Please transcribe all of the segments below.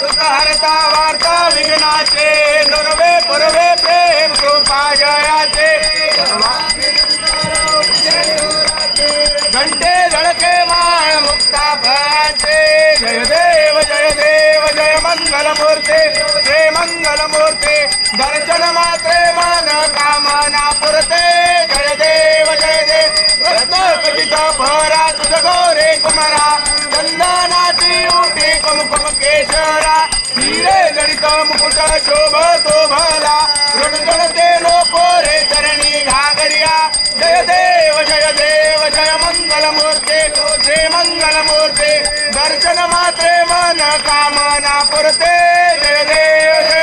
सुखहरता वार्ता विघ्नाचे दुर्वे पूर्वे प्रेम कृपा जयाचे. घंटे झळके माळ मुक्ता फळाचे जय देव जय देव जय मंगल मूर्ते जय मंगल मूर्ते दर्शन मात्रे मन कामना पुरते. जय देव जय देव. रत्नकटित भरा तुझ गोरे कुमारा. चंदनाची उठी केशरा हिरे जडित मुकुट शोभ भला ऋणजडते लोको रे चरणी घागरिया जय देव जय देव जय मंगल मूर्ते जय मंगल मूर्ते दर्शन मात्रे मन कामना पुरते जय देव जय देव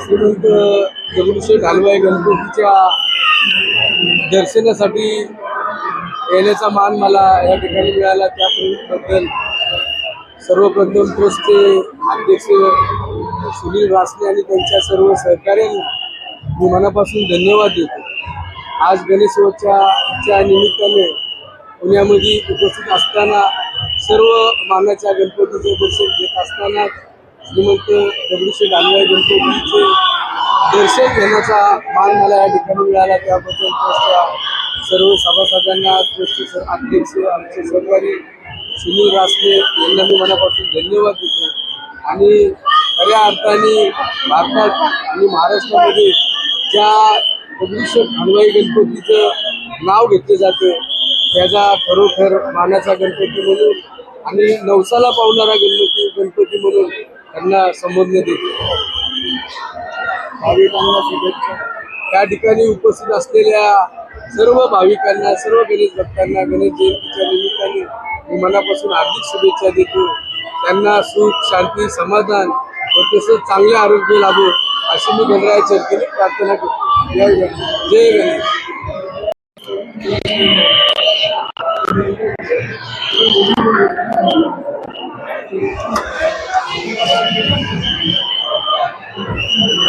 श्रीमंत दगडूशेठ हलवाई गणपतीच्या दर्शनासाठी येण्याचा मान मला या ठिकाणी मिळाला. त्याबद्दल सर्वप्रथम ट्रस्टचे अध्यक्ष सुनील रासने आणि त्यांच्या सर्व सहकार्यांना मी मनापासून धन्यवाद देतो. आज गणेशोत्सवाच्या निमित्ताने पुण्यामध्ये उपस्थित असताना सर्व मानाच्या गणपतीचे दर्शन घेत असताना श्रीमंत दगडूशे हलवाई गणपतीचे दर्शन घेण्याचा मान मला या ठिकाणी मिळाला. त्याबद्दल ट्रस्टच्या सर्व सभासदांना अध्यक्ष आमचे सहकारी सुनील रासने यांना मी मनापासून धन्यवाद देतो. आणि खऱ्या अर्थाने भारतात आणि महाराष्ट्रामध्ये ज्या दगडूशेठ हलवाई गणपतीचं नाव घेतलं जातं त्याचा खरोखर मानाचा गणपती म्हणून आणि नवसाला पावणारा गणपती गणपती म्हणून त्यांना संबोधण्यात येते भाविकांना शुभेच्छा. त्या ठिकाणी उपस्थित असलेल्या सर्व भाविकांना सर्व गणेश भक्तांना गणेश जयंतीच्या निमित्ताने मी मनापासून हार्दिक शुभेच्छा देतो. त्यांना सुख शांती समाधान व तसंच चांगले आरोग्य लाभो अशी मी गणराया चर्चेने प्रार्थना करतो. जय गणेश जय गणेश.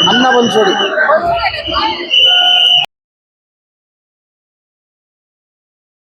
अण्णा बनसोडे.